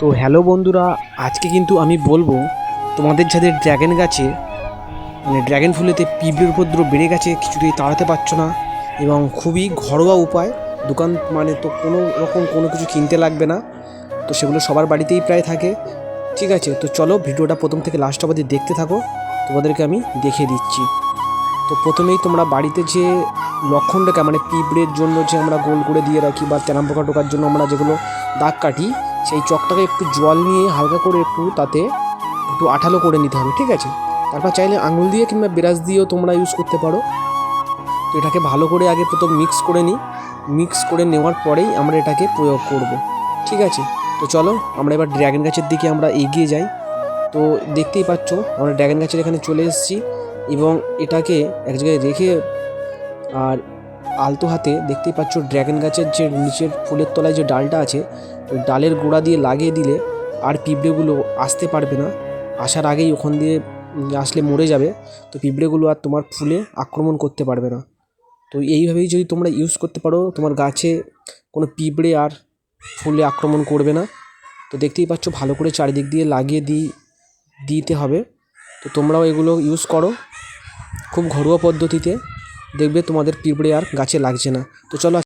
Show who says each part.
Speaker 1: তো হ্যালো বন্ধুরা, আজকে কিন্তু আমি বলব তোমাদের যাদের ড্র্যাগন গাছে মানে ড্র্যাগন ফুলেতে পিঁপড়ের উপদ্রব বেড়ে গেছে, কিছুতেই তাড়াতে পারছ না এবং খুবই ঘরোয়া উপায়, দোকান মানে তো কোনো রকম কোনো কিছু কিনতে লাগবে না, তো সেগুলো সবার বাড়িতেই প্রায় থাকে, ঠিক আছে? তো চলো ভিডিওটা প্রথম থেকে লাস্ট অবধি দেখতে থাকো, তোমাদেরকে আমি দেখিয়ে দিচ্ছি। তো প্রথমেই তোমরা বাড়িতে যে লক্ষণ রেখা মানে পিঁপড়ের জন্য যে আমরা গোল করে দিয়ে রাখি বা তেরাম পোকা টোকার জন্য আমরা যেগুলো দাগ কাটি সেই চকটাকে একটু জল নিয়ে হালকা করে একটু তাতে একটু আঠালো করে নিতে হবে, ঠিক আছে? তারপর চাইলে আঙুল দিয়ে কিংবা ব্রাশ দিয়েও তোমরা ইউজ করতে পারো। তো এটাকে ভালো করে আগে প্রথম মিক্স করে নিই। মিক্স করে নেওয়ার পরেই আমরা এটাকে প্রয়োগ করব, ঠিক আছে? তো চলো, আমরা এবার ড্র্যাগন গাছের দিকে আমরা এগিয়ে যাই। তো দেখতেই পাচ্ছ, আমরা ড্র্যাগন গাছের এখানে চলে এসেছি এবং এটাকে এক জায়গায় রেখে আর আলতো হাতে দেখতেই পাচ্ছ ড্র্যাগন গাছের যে নিচের ফুলের তলায় যে ডালটা আছে, ওই ডালের গোড়া দিয়ে লাগিয়ে দিলে আর পিঁপড়েগুলো আসতে পারবে না। আসার আগেই ওখান দিয়ে আসলে মরে যাবে। তো পিঁপড়েগুলো আর তোমার ফুলে আক্রমণ করতে পারবে না। তো এইভাবেই যদি তোমরা ইউজ করতে পারো, তোমার গাছে কোনো পিঁপড়ে আর ফুলে আক্রমণ করবে না। তো দেখতেই পাচ্ছ ভালো করে চারিদিক দিয়ে লাগিয়ে দিই, দিতে হবে। তো তোমরাও এগুলো ইউজ করো। খুব ঘরোয়া পদ্ধতিতে। দেখবে তোমাদের পিঁপড়ে আর গাছে লাগছে না। তো চলো